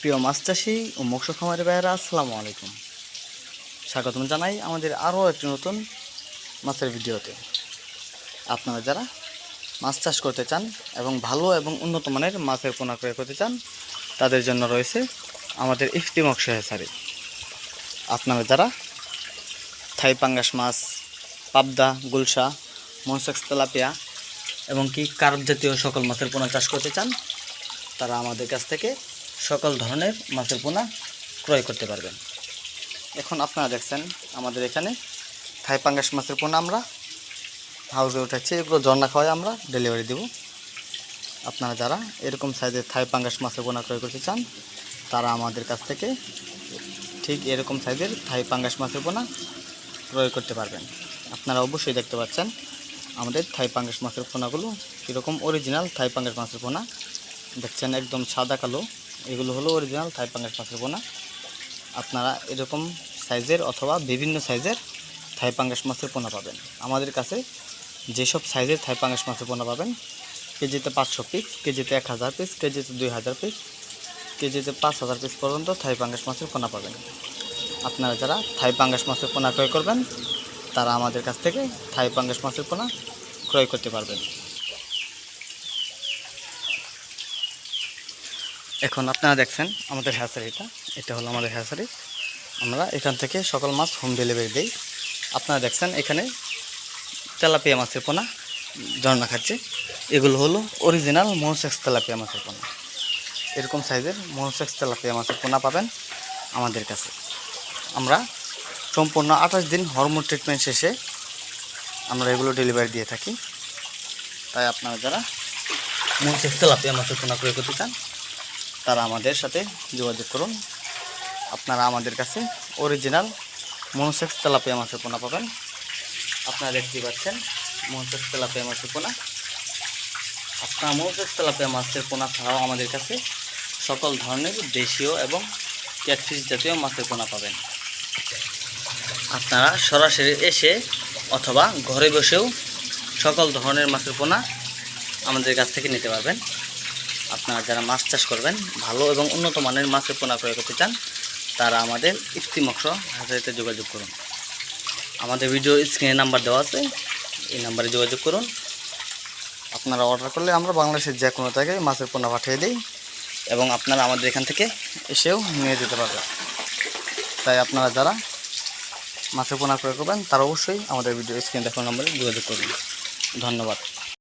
প্রিয় মাছ চাষি ও মৎস্য খামারি ভাইয়েরা, আসসালামু আলাইকুম। স্বাগতম জানাই আমাদের আরও একটি নতুন মাছের ভিডিওতে। আপনারা যারা মাছ চাষ করতে চান এবং ভালো এবং উন্নত মানের মাছের পোনা ক্রয় করতে চান, তাদের জন্য রয়েছে আমাদের ইফতি মৎস্য হেসারি আপনারা যারা থাই পাঙ্গাস মাছ, পাবদা, গুলশা, মনসেক্স তেলাপিয়া এবং কি কার্প জাতীয় সকল মাছের পোনা চাষ করতে চান, তারা আমাদের কাছ থেকে সকল ধরনের মাছের পোনা ক্রয় করতে পারবেন। এখন আপনারা দেখছেন আমাদের এখানে থাই পাঙ্গাস মাছের পোনা আমরা। হাউসে উঠাচ্ছি, এগুলো ঝর্ণা খাওয়াই আমরা, ডেলিভারি দেব। আপনারা যারা এরকম সাইজের থাই পাঙ্গাস মাছের পোনা ক্রয় করতে চান, তারা আমাদের কাছ থেকে ঠিক এরকম সাইজের থাই পাঙ্গাস মাছের পোনা ক্রয় করতে পারবেন। আপনারা অবশ্যই দেখতে পাচ্ছেন আমাদের থাই পাঙ্গাস মাছের পোনাগুলো কীরকম অরিজিনাল থাই পাঙ্গাস মাছের পোনা। দেখছেন একদম সাদা কালো। এগুলো হলো অরিজিনাল থাই পাঙ্গাস মাছের পোনা আপনারা এরকম সাইজের অথবা বিভিন্ন সাইজের থাই পাঙ্গাস মাছের পোনা পাবেন। আমাদের কাছে যেসব সাইজের থাই পাঙ্গাস মাছের পোনা পাবেন, কেজিতে পাঁচশো পিস কেজিতে এক হাজার পিস কেজিতে দুই হাজার পিস কেজিতে পাঁচ হাজার পিস পর্যন্ত থাই পাঙ্গাস মাছের পোনা পাবেন। আপনারা যারা থাই পাঙ্গাস মাছের পোনা ক্রয় করবেন, তারা আমাদের কাছ থেকে থাই পাঙ্গাস মাছের পোনা ক্রয় করতে পারবেন। এখন আপনারা দেখছেন আমাদের হ্যাচারিটা। এটা হলো আমাদের হ্যাচারি। আমরা এখান থেকে সকল মাছ হোম ডেলিভারি দিই। আপনারা দেখছেন এখানে তেলাপিয়া মাছের পোনা, ঝর্ণা খাচ্ছে। এগুলো হলো অরিজিনাল মনসেক্স তেলাপিয়া মাছের পোনা। এরকম সাইজের মনসেক্স তেলাপিয়া মাছের পোনা পাবেন আমাদের কাছে। আমরা সম্পূর্ণ আঠাশ দিন হরমোন ট্রিটমেন্ট শেষে আমরা এগুলো ডেলিভারি দিয়ে থাকি। তাই আপনারা যারা মনসেক্স তেলাপিয়া মাছের পোনা ক্রয় করতে চান তারা আমাদের সাথে যোগাযোগ করুন। আপনারা আমাদের কাছে অরিজিনাল মনসেক্স তেলাপিয়া মাছের পোনা পাবেন। আপনারা দেখতেই পাচ্ছেন, মনসেক্স তেলাপিয়া মাছের পোনা। আপনারা মনসেক্স তেলাপিয়া মাছের পোনা ছাড়াও আমাদের কাছে সকল ধরনের দেশীয় এবং ক্যাটফিশ জাতীয় মাছের পোনা পাবেন। আপনারা সরাসরি এসে অথবা ঘরে বসেও সকল ধরনের মাছের পোনা আমাদের কাছ থেকে নিতে পারবেন। আপনারা যারা মাছ চাষ করবেন, ভালো এবং উন্নত মানের মাছের পোনা ক্রয় করতে চান, তারা আমাদের ইফতি মক্স হাজারিতে যোগাযোগ করুন। আমাদের ভিডিও স্ক্রিনে নাম্বার দেওয়া আছে, এই নাম্বারে যোগাযোগ করুন। আপনারা অর্ডার করলে আমরা বাংলাদেশের যে কোনো জায়গায় মাছের পোনা পাঠিয়ে দিই এবং আপনারা আমাদের এখান থেকে এসেও নিয়ে যেতে পারবেন। তাই আপনারা যারা মাছের পোনা ক্রয় করবেন, তারা অবশ্যই আমাদের ভিডিও স্ক্রিনে দেখানো নম্বরে যোগাযোগ করুন। ধন্যবাদ।